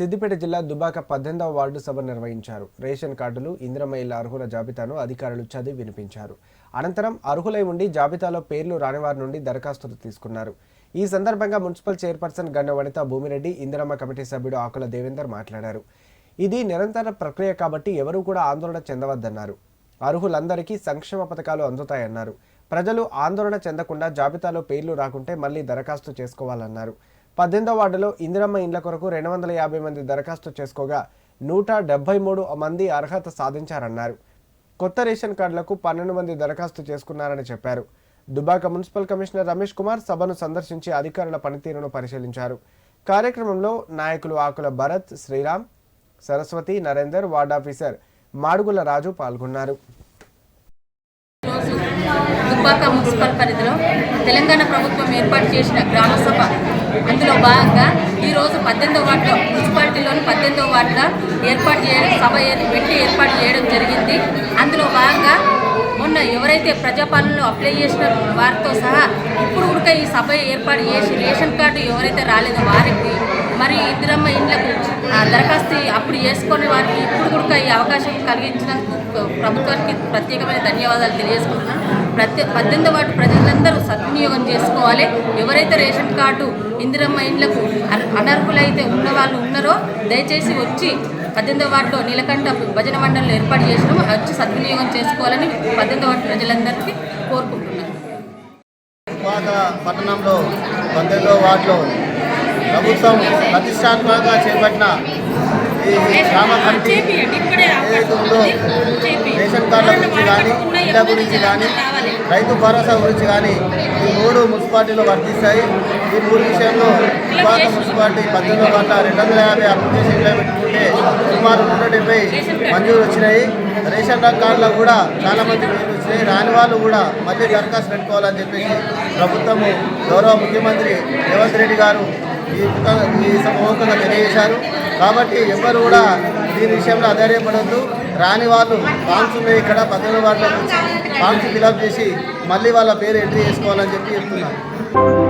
సిద్దిపేట జిల్లా దుబాక పద్దెనిమిదవ వార్డు సభ నిర్వహించారు. రేషన్ కార్డులు ఇంద్రమహిళ అర్హుల జాబితాను అధికారులు చదివి వినిపించారు. అనంతరం అర్హులై ఉండి జాబితాలో పేర్లు రానివారి నుండి దరఖాస్తులు తీసుకున్నారు. ఈ సందర్భంగా మున్సిపల్ చైర్పర్సన్ గన్న వనిత భూమిరెడ్డి ఇందిరమ్మ కమిటీ సభ్యుడు ఆకుల దేవేందర్ మాట్లాడారు. ఇది నిరంతర ప్రక్రియ కాబట్టి ఎవరూ కూడా ఆందోళన చెందవద్దన్నారు. అర్హులందరికీ సంక్షేమ పథకాలు అందుతాయన్నారు. ప్రజలు ఆందోళన చెందకుండా జాబితాలో పేర్లు రాకుంటే మళ్ళీ దరఖాస్తు చేసుకోవాలన్నారు. పద్దెనిమిదో వార్డులో ఇందిరమ్మ ఇండ్ల కొరకు రెండు వందల యాభై మంది దరఖాస్తు చేసుకోగా నూట డెబ్బై మూడు మంది అర్హత సాధించారన్నారు. కొత్త రేషన్ కార్డులకు పన్నెండు మంది దరఖాస్తు చేసుకున్నారని చెప్పారు. దుబాక మున్సిపల్ కమిషనర్ రమేష్ కుమార్ సభను సందర్శించి అధికారుల పనితీరును పరిశీలించారు. కార్యక్రమంలో నాయకులు ఆకుల భరత్ శ్రీరామ్ సరస్వతి నరేందర్ వార్డ్ ఆఫీసర్ మాడుగుల రాజు పాల్గొన్నారు. దుబ్బాక మున్సిపల్ పరిధిలో తెలంగాణ ప్రభుత్వం ఏర్పాటు చేసిన గ్రామ సభ. అందులో భాగంగా ఈరోజు పద్దెనిమిదో వార్డులో మున్సిపాలిటీలోని పద్దెనిమిదో వార్డులో ఏర్పాటు చేయడం సభ పెట్టి ఏర్పాటు చేయడం జరిగింది. అందులో భాగంగా మొన్న ఎవరైతే ప్రజాపాలనలో అప్లై చేసిన వారితో సహా ఇప్పుడు కూడా ఈ సభ ఏర్పాటు చేసి రేషన్ కార్డు ఎవరైతే రాలేదో వారికి మరి ఇద్దరమ్మ ఇండ్లకు దరఖాస్తు అప్పుడు చేసుకునే వారికి ఇప్పుడు కూడా ఈ అవకాశం కలిగించినందుకు ప్రభుత్వానికి ప్రత్యేకమైన ధన్యవాదాలు తెలియజేసుకుంటున్నాను. ప్రతి పద్దెనిమిది వాటి ప్రజలందరూ సద్వినియోగం చేసుకోవాలి. ఎవరైతే రేషన్ కార్డు ఇందిరమ్మ ఇండ్లకు అర్- అనర్హులైతే ఉన్న వాళ్ళు ఉన్నారో దయచేసి వచ్చి పద్దెనిమిదో వార్డులో నీలకంఠ భజన మండలిని ఏర్పాటు చేసినాం వచ్చి సద్వినియోగం చేసుకోవాలని పద్దెనిమిదో వార్డు ప్రజలందరికీ కోరుకుంటున్నాను. పట్టణంలో వార్డులో ప్రభుత్వం ప్రతిష్టాత్మకంగా చేపట్టిన ఈ గ్రామ కమిటీ ఏదైతే ఉందో రేషన్ కార్డుల గురించి కానీ ఇళ్ళ గురించి కానీ రైతు భరోసా గురించి కానీ ఈ మూడు మున్సిపాలిటీలో వర్తిస్తాయి. ఈ మూడు విషయంలో విభాగ మున్సిపాలిటీ పద్దెనిమిది వందల రెండు వందల యాభై అప్లికేషన్లు పెట్టుకుంటే సుమారు నూట డెబ్బై మంజూరు వచ్చినాయి. రేషన్ కార్డులో కూడా చాలా మంది పేర్లు వచ్చినాయి. రాని వాళ్ళు కూడా మళ్ళీ దరఖాస్తు పెట్టుకోవాలని చెప్పేసి ప్రభుత్వము గౌరవ ముఖ్యమంత్రి రేవంత్ రెడ్డి గారు ఈ ఈ సమూహంగా తెలియజేశారు. కాబట్టి ఎవ్వరు కూడా దీని విషయంలో అధైర్యపడద్దు. రాని వాళ్ళు ఫామ్స్ ఉన్నాయి ఇక్కడ పద్దెనిమిది వాటిలో ఫామ్స్ ఫిలప్ చేసి మళ్ళీ వాళ్ళ పేరు ఎంట్రీ చేసుకోవాలని చెప్పి చెప్తున్నారు.